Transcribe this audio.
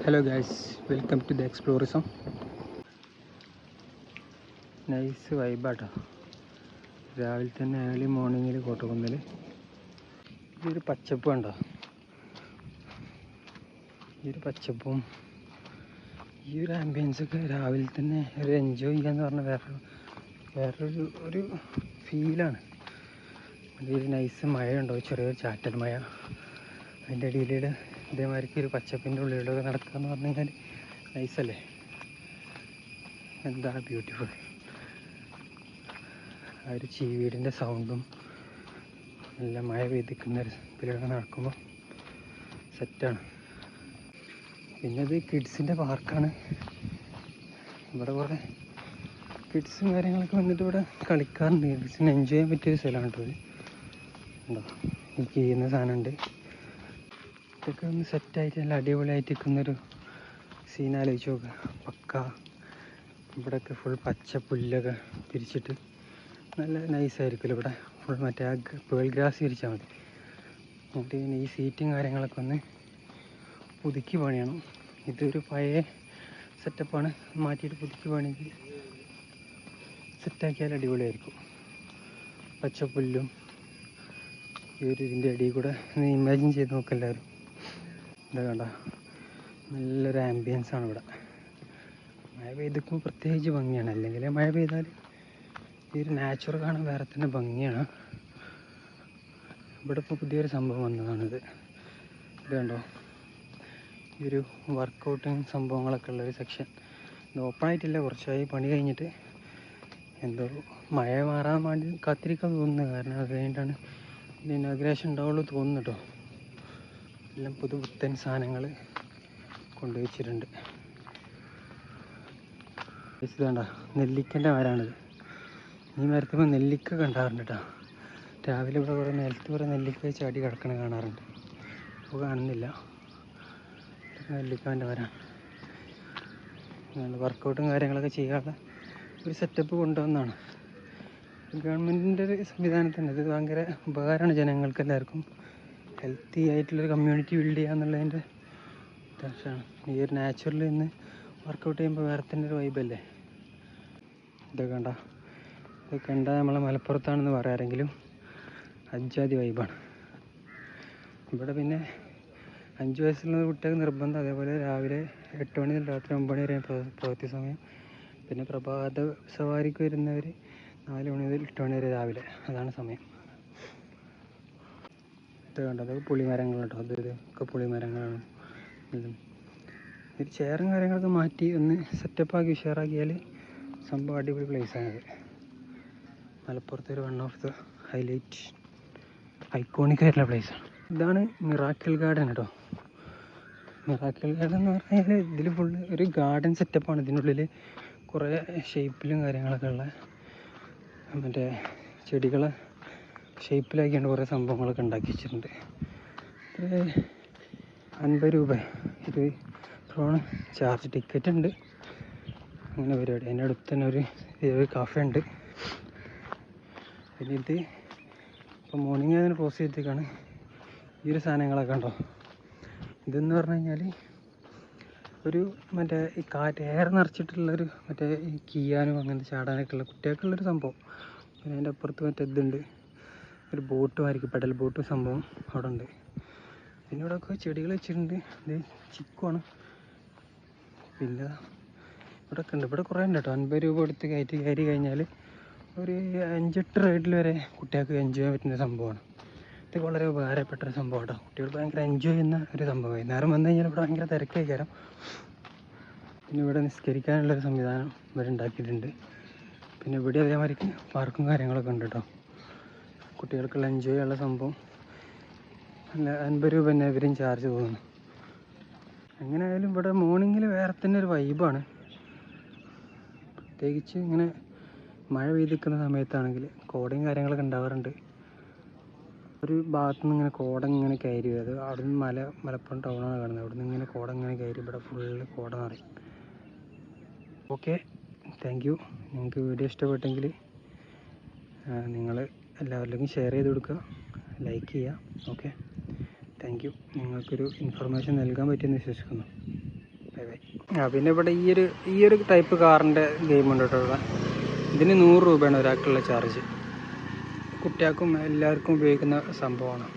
Hello guys welcome to the Explorism nice വൈബാട്ടോ രാവിലെ തന്നെ early മോർണിംഗിൽ കോട്ടക്കുന്നിൽ ഇതൊരു പച്ചപ്പ് കണ്ടോ? ഈ ഒരു പച്ചപ്പും ഈ ഒരു ആംബിയൻസൊക്കെ രാവിലെ തന്നെ ഒരു എൻജോയ് ചെയ്യാന്ന് പറഞ്ഞ വേറെ വേറൊരു ഒരു ഫീലാണ് ഒരു നൈസ് മഴയുണ്ടോ? ചെറിയൊരു ചാറ്റൽ മഴ. അതിന്റെ ഇടയിൽ ഇതേമാതിരിക്ക് ഒരു പച്ചപ്പിന്റെ ഉള്ളിലൂടെ നടക്കുക എന്ന് പറഞ്ഞു കഴിഞ്ഞാൽ നൈസല്ലേ എന്താ ബ്യൂട്ടിഫുൾ ആ ഒരു ചീവീടിന്റെ സൗണ്ടും നല്ല മഴ പെയ്തിക്കുന്ന ഒരു ഇതിലൂടെ നടക്കുമ്പോൾ സെറ്റാണ് പിന്നെ ഇത് കിഡ്സിന്റെ പാർക്കാണ് ഇവിടെ കുറേ കിഡ്സും കാര്യങ്ങളൊക്കെ വന്നിട്ട് ഇവിടെ കളിക്കാറുണ്ട്. കിഡ്സിന് എൻജോയ് ചെയ്യാൻ പറ്റിയ ഒരു സ്ഥലമാണ് കേട്ടോ ഇത് ഉണ്ടോ ഈ ചെയ്യുന്ന സാധനമുണ്ട്. ഇതൊക്കെ ഒന്ന് സെറ്റായിട്ട് നല്ല അടിപൊളിയായിട്ട് നിൽക്കുന്നൊരു സീൻ ആലോചിച്ച് നോക്കുക പക്ക. ഇവിടെയൊക്കെ ഫുൾ പച്ച പുല്ലൊക്കെ തിരിച്ചിട്ട് നല്ല നൈസായിരിക്കുമല്ലോ ഇവിടെ. ഫുൾ മറ്റേ പേൾ ഗ്രാസ് തിരിച്ചാൽ മതി. എന്നിട്ട് പിന്നെ ഈ സീറ്റും കാര്യങ്ങളൊക്കെ ഒന്ന് പുതുക്കി പണിയണം. ഇതൊരു പഴയ സെറ്റപ്പാണ് മാറ്റിയിട്ട് പുതുക്കി പണിക്ക് സെറ്റാക്കിയാൽ അടിപൊളിയായിരിക്കും. പച്ചപ്പുല്ലും ഈ ഒരു ഇതിന്റെ അടിയിൽ കൂടെ ഇമാജിൻ ചെയ്ത് നോക്കുക എന്താ കണ്ട. നല്ലൊരു ആംബിയൻസ് ആണ് ഇവിടെ. മഴ പെയ്തിക്കുമ്പോൾ പ്രത്യേകിച്ച് ഭംഗിയാണ്. അല്ലെങ്കിൽ മഴ പെയ്താൽ ഈ ഒരു നാച്ചുറൽ കാണാൻ വേറെ തന്നെ ഭംഗിയാണ്. ഇവിടെ ഇപ്പോൾ പുതിയൊരു സംഭവം വന്നതാണിത്. ഇത് കണ്ടോ. ഈ ഒരു വർക്കൗട്ടും സംഭവങ്ങളൊക്കെ ഉള്ളൊരു സെക്ഷൻ ഇത് ഓപ്പൺ ആയിട്ടില്ല. കുറച്ചായി പണി കഴിഞ്ഞിട്ട് എന്തോ മഴ മാറാൻ വേണ്ടി കാത്തിരിക്കാൻ തോന്നുന്നത് കാരണം അത് കഴിഞ്ഞിട്ടാണ് ഇനോഗ്രേഷൻ ഉണ്ടാവുള്ളൂ തോന്നുന്നു കേട്ടോ. എല്ലാം പുതു പുത്തൻ സാധനങ്ങൾ കൊണ്ടുവച്ചിട്ടുണ്ട്. വേണ്ട നെല്ലിക്കന്റെ മരമാണിത്. ഈ മരത്തുമ്പോൾ നെല്ലിക്ക കണ്ടാറുണ്ട് കേട്ടോ രാവിലെ ഇവിടെ കുറേ നിലത്ത് കുറേ നെല്ലിക്ക ചാടി കിടക്കണ കാണാറുണ്ട്. ഇപ്പോൾ കാണുന്നില്ല. നെല്ലിക്കാന്റെ മരമാണ്. വർക്കൗട്ടും കാര്യങ്ങളൊക്കെ ചെയ്യാനുള്ള ഒരു സെറ്റപ്പ് കൊണ്ടുവന്നാണ് ഗവൺമെന്റിന്റെ ഒരു സംവിധാനം ഇത് ഭയങ്കര ഉപകാരമാണ് ജനങ്ങൾക്ക് എല്ലാവർക്കും. ഹെൽത്തി ആയിട്ടുള്ളൊരു കമ്മ്യൂണിറ്റി ബിൽഡ് ചെയ്യുക എന്നുള്ളതിന്റെ ഉദ്ദേശമാണ്. ഈ ഒരു നാച്ചുറൽ ഇന്ന് വർക്കൗട്ട് ചെയ്യുമ്പോൾ വേറെ തന്നെ ഒരു വൈബല്ലേ ഇതൊക്കെ കണ്ട. ഇതൊക്കെ കണ്ട നമ്മളെ മലപ്പുറത്താണെന്ന് പറയാറെങ്കിലും അജാതി വൈബാണ് ഇവിടെ പിന്നെ അഞ്ച് വയസ്സുള്ള കുട്ടികൾക്ക് നിർബന്ധം അതേപോലെ രാവിലെ എട്ട് മണി മുതൽ രാത്രി ഒമ്പത് മണി വരെ പ്രവ- പ്രവൃത്തി സമയം. പിന്നെ പ്രഭാത സവാരിക്ക് വരുന്നവർ നാല് മണി മുതൽ എട്ട് മണി വരെ രാവിലെ. അതാണ് സമയം. ഇത് കണ്ടത് പുളിമരങ്ങൾ കേട്ടോ. അത് ഇതൊക്കെ പുളിമരങ്ങളാണ്. ഒരു ചെയറും കാര്യങ്ങളൊക്കെ മാറ്റി ഒന്ന് സെറ്റപ്പ് ആക്കി ഉഷാറാക്കിയാൽ സംഭവം അടിപൊളി പ്ലേസാണത് മലപ്പുറത്തെ ഒരു one of the highlight iconic ആയിട്ടുള്ള പ്ലേസാണ് ഇതാണ് മിറാക്കിൾ ഗാർഡൻ കേട്ടോ. മിറാക്കിൾ ഗാർഡൻ എന്ന് പറഞ്ഞാൽ ഇതിൽ ഫുള്ള് ഒരു ഗാർഡൻ സെറ്റപ്പാണ് ഇതിനുള്ളിൽ കുറേ ഷേപ്പിലും കാര്യങ്ങളൊക്കെ ഉള്ള മറ്റേ ചെടികളെ ഷേപ്പിലാക്കിയാണ് കുറേ സംഭവങ്ങളൊക്കെ ഉണ്ടാക്കി വെച്ചിട്ടുണ്ട്. അൻപത് രൂപ. ഇത് ഡ്രോണ് ചാർജ് ടിക്കറ്റ് ഉണ്ട്. അങ്ങനെ പരിപാടി. അതിന്റെ അടുത്ത് തന്നെ ഒരു ഒരു കഫ ഉണ്ട്. പിന്നെ ഇത് ഇപ്പോൾ മോർണിംഗ് അതിന് ക്ലോസ് ചെയ്തേക്കാണ് ഈ ഒരു സാധനങ്ങളൊക്കെ ഉണ്ടോ ഇതെന്ന് പറഞ്ഞു കഴിഞ്ഞാൽ ഒരു മറ്റേ ഈ കാറ്റ് എയർ നിറച്ചിട്ടുള്ളൊരു മറ്റേ ഈ കീയാനും അങ്ങനത്തെ ചാടാനൊക്കെ ഉള്ള കുട്ടികൾക്കുള്ളൊരു സംഭവം. പിന്നെ അതിന്റെ അപ്പുറത്ത് മറ്റേ ഇതുണ്ട്. ഒരു ബോട്ടും ആയിരിക്കും പെഡൽ ബോട്ടും സംഭവം അവിടെ ഉണ്ട് പിന്നെ ഇവിടെ ഒക്കെ ചെടികൾ വെച്ചിട്ടുണ്ട്. ഇത് ചിക്കുവാണ്. പിന്നെ ഇവിടെ ഒക്കെ ഉണ്ട്. ഇവിടെ കുറേ ഉണ്ട് കേട്ടോ. അൻപത് രൂപ കൊടുത്ത് കയറ്റി കയറി കഴിഞ്ഞാൽ ഒരു അഞ്ചെട്ട് റൈഡിൽ വരെ കുട്ടികൾക്ക് എൻജോയ് ചെയ്യാൻ പറ്റുന്ന സംഭവമാണ്. ഇത് വളരെ ഉപകാരപ്പെട്ട ഒരു സംഭവം കേട്ടോ. കുട്ടികൾ ഭയങ്കര എൻജോയ് ചെയ്യുന്ന ഒരു സംഭവം. വൈകുന്നേരം വന്നു കഴിഞ്ഞാൽ ഇവിടെ ഭയങ്കര തിരക്കായി കയറാം പിന്നെ ഇവിടെ നിസ്കരിക്കാനുള്ളൊരു സംവിധാനം ഇവിടെ ഉണ്ടാക്കിയിട്ടുണ്ട്. പിന്നെ ഇവിടെ അതേമാതിരിക്ക് പാർക്കും കാര്യങ്ങളൊക്കെ ഉണ്ട് കേട്ടോ. കുട്ടികൾക്കുള്ള എൻജോയ് ചെയ്യാനുള്ള സംഭവം. അല്ല അൻപത് രൂപ തന്നെ ഇവരും ചാർജ് പോകുന്നു. എങ്ങനെയായാലും ഇവിടെ മോർണിംഗിൽ വേറെ തന്നെ ഒരു വൈബാണ് പ്രത്യേകിച്ച് ഇങ്ങനെ മഴ പെയ്തിരിക്കുന്ന സമയത്താണെങ്കിൽ കോടയും കാര്യങ്ങളൊക്കെ ഉണ്ടാവാറുണ്ട്. ഒരു ഭാഗത്തു നിന്ന് ഇങ്ങനെ കോട ഇങ്ങനെ കയറി അത് അവിടെ നിന്ന് മല മലപ്പുറം ടൗണാണ് കാണുന്നത്. അവിടെ നിന്ന് ഇങ്ങനെ കോട ഇങ്ങനെ കയറി ഇവിടെ ഫുള്ള് കോട നിറയും. ഓക്കെ താങ്ക് യു നിങ്ങൾക്ക് വീഡിയോ ഇഷ്ടപ്പെട്ടെങ്കിൽ നിങ്ങൾ എല്ലാവരിലേക്കും ഷെയർ ചെയ്ത് കൊടുക്കുക ലൈക്ക് ചെയ്യുക ഓക്കെ താങ്ക് യു നിങ്ങൾക്കൊരു ഇൻഫർമേഷൻ നൽകാൻ പറ്റിയെന്ന് വിശ്വസിക്കുന്നു. ബൈ ബൈ ആ പിന്നെ ഇവിടെ ഈ ഒരു ഈ ഒരു ടൈപ്പ് കാറിന്റെ ഗെയിം ഉണ്ട് കേട്ടോ ഇവിടെ. ഇതിന് നൂറ് രൂപയാണ് ഒരാൾക്കുള്ള ചാർജ് കുട്ടികൾക്കും എല്ലാവർക്കും ഉപയോഗിക്കുന്ന സംഭവമാണ്.